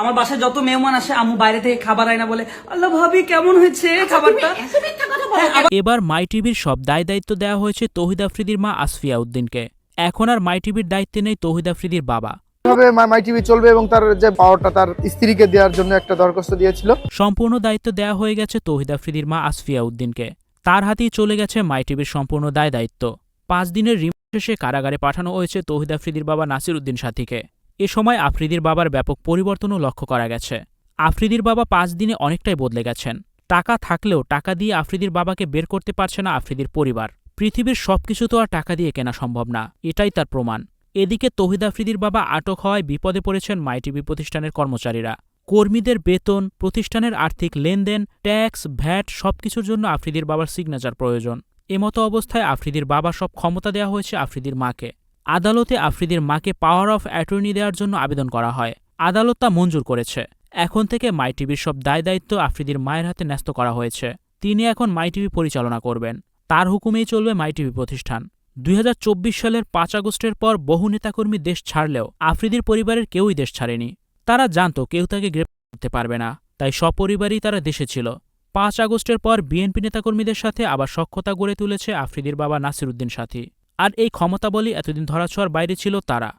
আমার বাসায় যত মেহমান আসে আম্মু বাইরে থেকে খাবার আয় না বলে আল্লাহ ভাবি কেমন হয়েছে খাবারটা? কথা বলো হ্যাঁ, এবার মাই টিভির সব দায় দায়িত্ব দেওয়া হয়েছে তৌহিদ আফ্রিদির মা আসফিয়া উদ্দিনকে এখন আর মাই টিভির দায়িত্বে নেই তৌহিদ আফ্রিদির বাবা। কীভাবে মাই টিভি চলবে এবং তার যে পাওয়ারটা তার স্ত্রীকে দেওয়ার জন্য একটা দরখাস্ত দিয়েছিল? সম্পূর্ণ দায়িত্ব দেওয়া হয়ে গেছে তৌহিদ আফ্রিদির মা আসফিয়া উদ্দিনকে তার হাতেই চলে গেছে মাই টিভির সম্পূর্ণ দায় দায়িত্ব। পাঁচ দিনের রিমান্ড শেষে কারাগারে পাঠানো হয়েছে তৌহিদ আফ্রিদির বাবা নাসির উদ্দিন সাথীকে। এ সময় আফ্রিদির বাবার ব্যাপক পরিবর্তনও লক্ষ্য করা গেছে। আফ্রিদির বাবা পাঁচ দিনে অনেকটাই বদলে গেছেন। টাকা থাকলেও টাকা দিয়ে আফ্রিদির বাবাকে বের করতে পারছে না আফ্রিদির পরিবার। পৃথিবীর সবকিছু তো আর টাকা দিয়ে কেনা সম্ভব না, এটাই তার প্রমাণ। এদিকে তৌহিদ আফ্রিদির বাবা আটক হওয়ায় বিপদে পড়েছেন মাইটিভি প্রতিষ্ঠানের কর্মচারীরা। কর্মীদের বেতন, প্রতিষ্ঠানের আর্থিক লেনদেন, ট্যাক্স, ভ্যাট সবকিছুর জন্য আফ্রিদির বাবার সিগনেচার প্রয়োজন। এমতো অবস্থায় আফ্রিদির বাবা সব ক্ষমতা দেওয়া হয়েছে আফ্রিদির মাকে। আদালতে আফ্রিদির মাকে পাওয়ার অফ অ্যাটর্নি দেওয়ার জন্য আবেদন করা হয়। আদালত তা মঞ্জুর করেছে। এখন থেকে মাই টিভির সব দায় দায়িত্ব আফ্রিদির মায়ের হাতে ন্যস্ত করা হয়েছে। তিনি এখন মাই টিভি পরিচালনা করবেন। তার হুকুমেই চলবে মাই টিভি প্রতিষ্ঠান। দুই হাজার চব্বিশ সালের পাঁচ আগস্টের পর বহু নেতাকর্মী দেশ ছাড়লেও আফ্রিদির পরিবারের কেউই দেশ ছাড়েনি। তারা জানত কেউ তাকে গ্রেপ্তার করতে পারবে না। তাই সপরিবারই তারা দেশে ছিল। পাঁচ আগস্টের পর বিএনপি নেতাকর্মীদের সাথে আবার সখ্যতা গড়ে তুলেছে আফ্রিদির বাবা নাসিরুদ্দিন সাথী। আর এই ক্ষমতাবলী এতদিন ধরাছোঁয়ার বাইরে ছিল তারা।